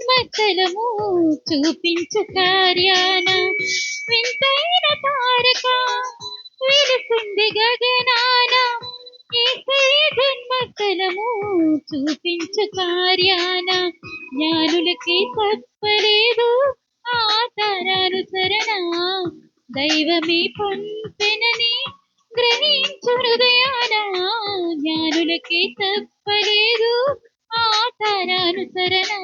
జన్మస్థలము చూపించు కార్యాన. వింతైన తారక విలుసింది గగనాన. జన్మస్థలము చూపించు కార్యాన. జ్ఞానులకి తప్పలేదు ఆచారానుసరణ దైవమే పంపెనని గ్రహించు హృదయాన జ్ఞానులకి తప్పలేదు ఆచారానుసరణ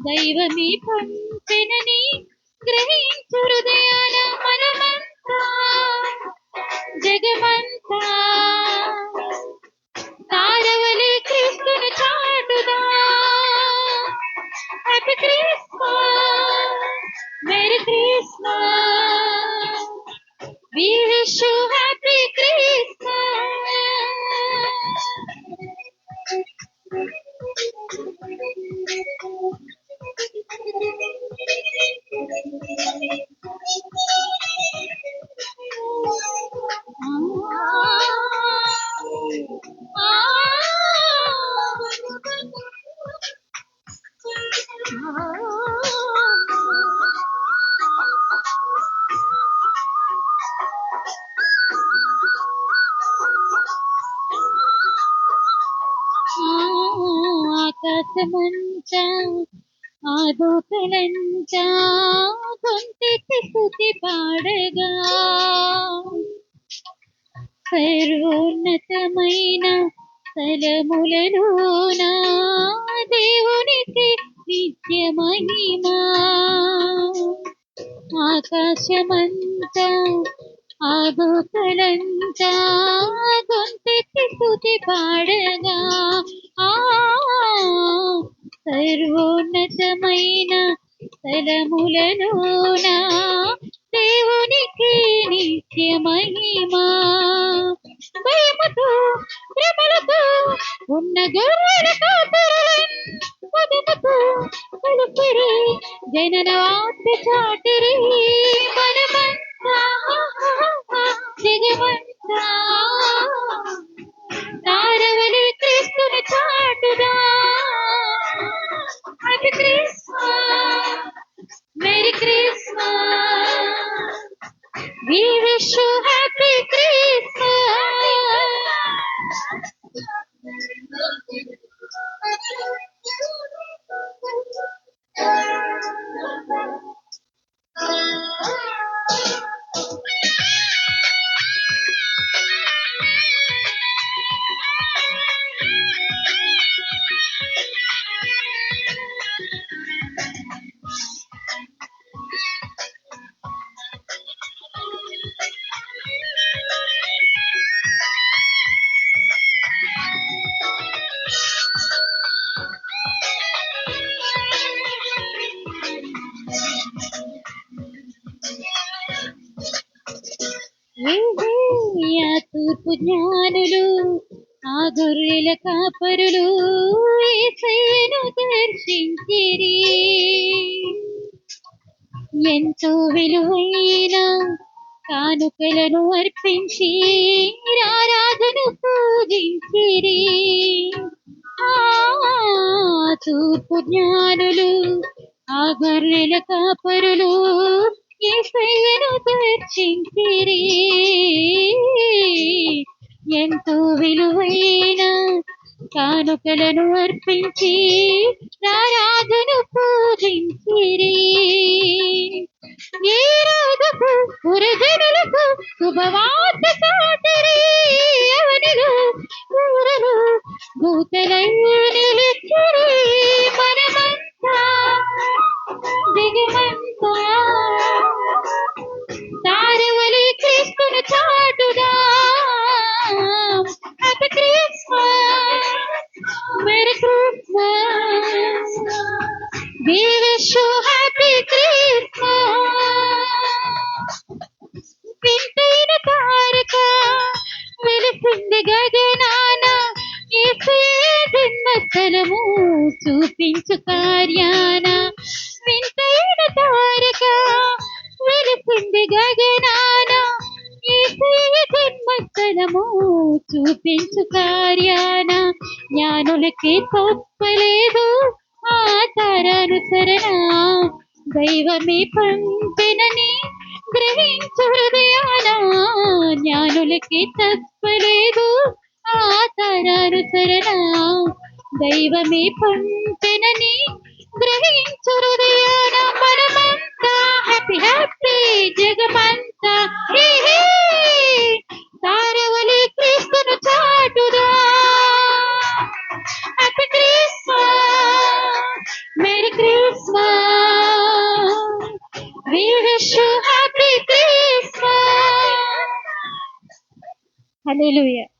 దైవమే పంపెనని గ్రహించు హృదయాల మనమంతా. జగమంతా. తారవలే క్రీస్తును చాటుదా. Happy Christmas merry Christmas happy Christmas ప్రసమంచ ఆదోకలంచ గొంతెత్తి స్థుతి పాడగా. సర్వోన్నతమైన స్థలములలోన దేవునికి నిత్య మహిమా ఆకాశమంతా ఆగోకలంతా గొంతెత్తి స్థుతి పాడగా. ఆ సర్వోన్నతమైన స్థలములలోనా దేవునికి నిత్య మహిమా భయముతో ప్రేమలతో ఉన్న గౌరవ పదముతో జనన ఆత్మ చాటరి బలమంత താരവനെ ക്രിസ്തുനെ ചാട്ടുതാ ఏహే అతూర్పు జ్ఞానులు ఆ గొర్రెల కాపరులు ఏసయ్యను దర్శించిరి. ఎంతో విలువైన కానుకలను అర్పించి ఆరాధను పూజించిరి. తూర్పు జ్ఞానులు ఆ గొర్రెల కాపరులు ఏసయ్యను దర్శించిరి. ఎంతో విలువైన కానుకలను అర్పించి నారాధను పూజించిరి ఏ రోజుకు పురజనులకు శుభవార్త సాటిరి అవనులు దూరలు దూతలయ్యని చూపించు కార్యాన. వింతైన తారక వెలుసింది గగనాన. జన్మస్థలము చూపించు కార్యాన. జ్ఞానులకి తప్పలేదు ఆచారానుసరణ దైవమే పంపినని గ్రహించు హృదయాన. జ్ఞానులకి తప్పలేదు ఆచారానుసరణ దైవమే పంపినని గ్రహించు హృదయాన మనమంతా. హ్యాపీ హ్యాపీ జగమంతా. తారవలి క్రీస్తును చాటుదా. Happy Christmas merry Christmas we wish you happy Christmas hallelujah